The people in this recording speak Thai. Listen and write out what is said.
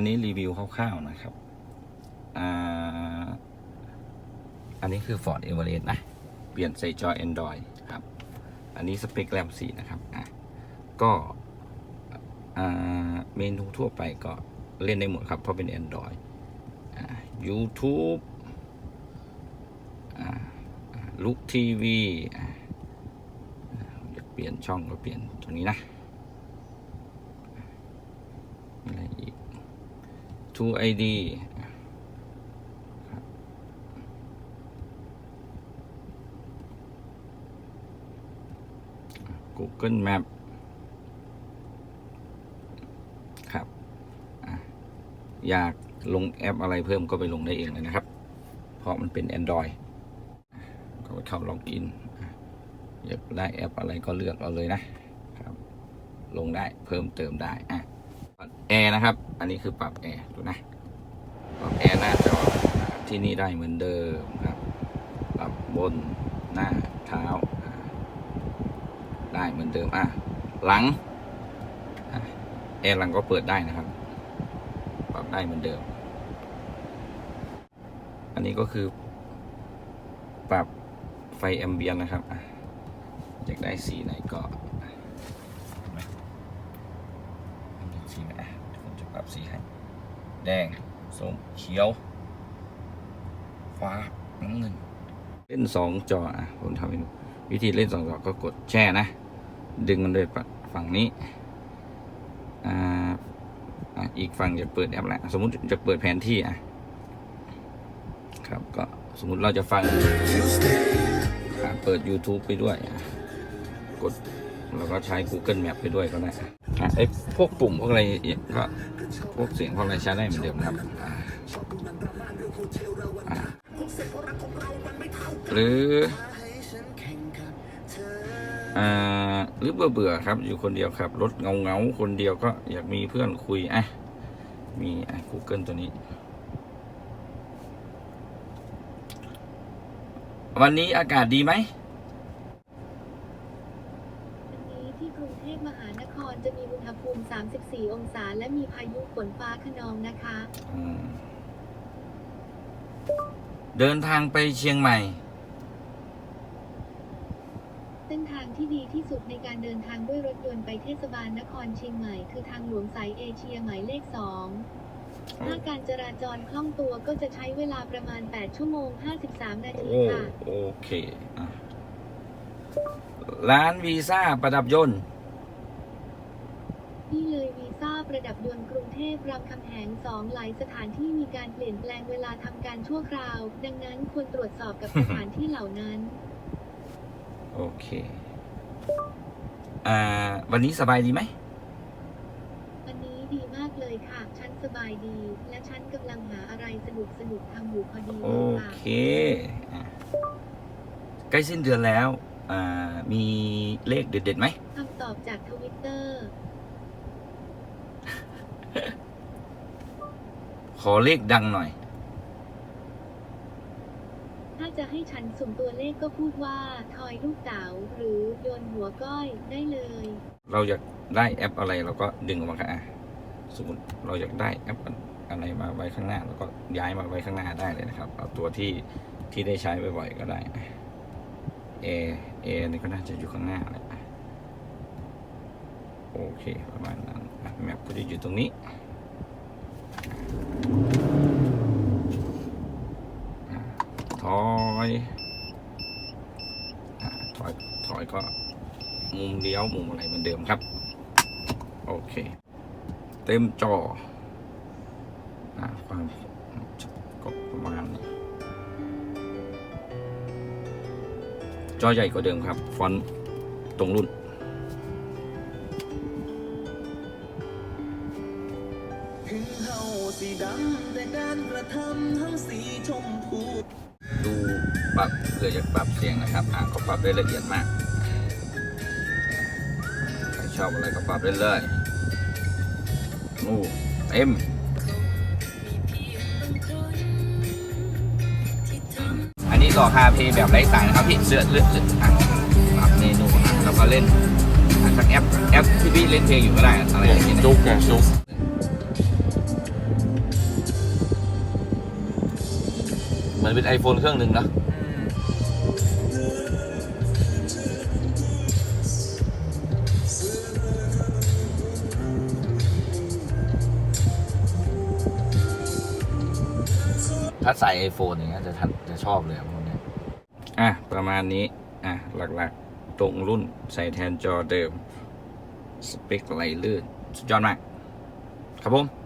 อันนี้รีวิวคร่าวๆนะครับ อ่า อันนี้คือ Ford Everest นะ เปลี่ยนใส่จอ Android ครับ อันนี้สเปคแรม4นะครับ อะ ก็เมนูทั่วไปก็เล่นได้หมดครับ เพราะเป็น Android YouTube ลุกทีวีเปลี่ยนช่องก็เปลี่ยนตรงนี้นะ อะไรอีก True ID ครับ Google Map ครับ อยากลงแอปอะไรเพิ่มก็ไปลงได้เองเลยนะครับ เพราะมันเป็น Android ก็ไปเข้าล็อกอินอะอยากได้แอปอะไรก็เลือกเอาเลยนะครับ ลงได้เพิ่มเติมได้อะ แอร์นะครับ อันนี้คือปรับแอร์ดูนะ ปรับแอร์หน้าจอที่นี่ได้เหมือนเดิมครับ ปรับบนหน้าเท้า ได้เหมือนเดิม อะ หลัง แอร์หลังก็เปิดได้นะครับ ปรับได้เหมือนเดิม อันนี้ก็คือ ปรับไฟแอมเบียนนะครับอะอยากได้สีไหนก็อะ ปรับสีให้ แดงส้มเขียว ฟ้าน้ำเงิน เล่นสองจออะผมทำให้ดูวิธีเล่นสองจอก็กดแช่นะ ดึงมันด้วยฝั่งนี้อ่าอีกฝั่งจะเปิดแอปแหละสมมติจะเปิดแผนที่อะครับก็สมมติเราจะฟังเปิด YouTube ไปด้วย กด แล้วก็ใช้ Google Map ไปด้วยก็ได้อะไอ้พวกปุ่มพวกอะไรอีกก็พวกเสียงพวกอะไรใช้ได้เหมือนเดิมนะครับอะอะหรืออ่าหรือเบื่อเบื่อๆครับ อยู่คนเดียวครับรถเงาเงาๆคนเดียวก็อยากมีเพื่อนคุยอะมีอะ Google ตัวนี้ วันนี้อากาศดีไหม วันนี้ที่ก รุงเทพมหานครจะมีอุณหภูมิ 34 องศา และมีพายุฝนฟ้าขนองนะคะ อืมเดินทางไปเชียงใหม่ เส้นทางที่ดีที่สุดในการเดินทางด้วยรถยนต์ไปเทศบาลนครเชียงใหม่ คือทางหลวงสายเอเชียหมายเลข 2 ถ้าการจราจรคล่องตัวก็จะใช้เวลาประมาณ 8 ชั่วโมง 53 นาทีโอ้ค่ะ โอเคอะ ร้านวีซ่าประดับยนต์นี่เลยวีซ่าประดับยนต์กรุงเทพรามคำแหง2หลายสถานที่มีการเปลี่ยนแปลงเวลาทำการชั่วคราว ดังนั้นควรตรวจสอบกับสถานที่เหล่านั้น โอเค อ่า วันนี้สบายดีไหม วันนี้ดีมากเลยค่ะ ฉันสบายดี และฉันกำลังหาอะไรสนุกสนุกๆทำอยู่พอดีโอเลยค่ะ เคอะใกล้สิ้นเดือนแล้วอ่า มีเลขเด็ดๆไหมคำตอบจากทวิตเตอร์ ขอเลขดังหน่อย ถ้าจะให้ฉันสุ่มตัวเลขก็พูดว่า ทอยลูกเต๋าหรือโยนหัวก้อยได้เลย เราอยากได้แอปอะไรเราก็ดึงออกมาค่ะอะสมมติเราอยากได้แอปอะไรมาไว้ข้างหน้าเราก็ย้ายมาไว้ข้างหน้าได้เลยนะครับ เอาตัวที่ที่ได้ใช้บ่อยๆก็ได้ เอเอนี่ก็น่าจะอยู่ข้างหน้าแหละอะโอเค ประมาณนั้นแมปก็จะอยู่ตรงนี้ ถอยถอย ถอยก็มุมเลี้ยว มุมอะไรเหมือนเดิมครับ โอเค เต็มจอความ จอใหญ่กว่าเดิมครับ ฟอนต์ตรงรุ่น ดูปรับเพื่อจะปรับเสียงนะครับ อ่าก็ปรับได้ละเอียดมาก ใครชอบอะไรก็ปรับได้เลยนู่เต็มี้ก็คาเพแบบไร้สายนะครับพี่เลือดเลือกเลือะปรับเมนูนะแล้วก็เล่นทางแอปแอปที่พี่เล่นเพลงอยู่ก็ได้อะไรอย่างเงี้ยจุกไงจุกเหมือนเป็นไอโฟนเครื่องหนึ่งนะถ้าใส่ไอโฟนอย่างเงี้ยจะทันจะชอบเลย อะ ประมาณนี้ อะ หลักๆ ตรงรุ่นใส่แทนจอเดิม สเปคไหลลื่น สุดยอดมาก ครับผม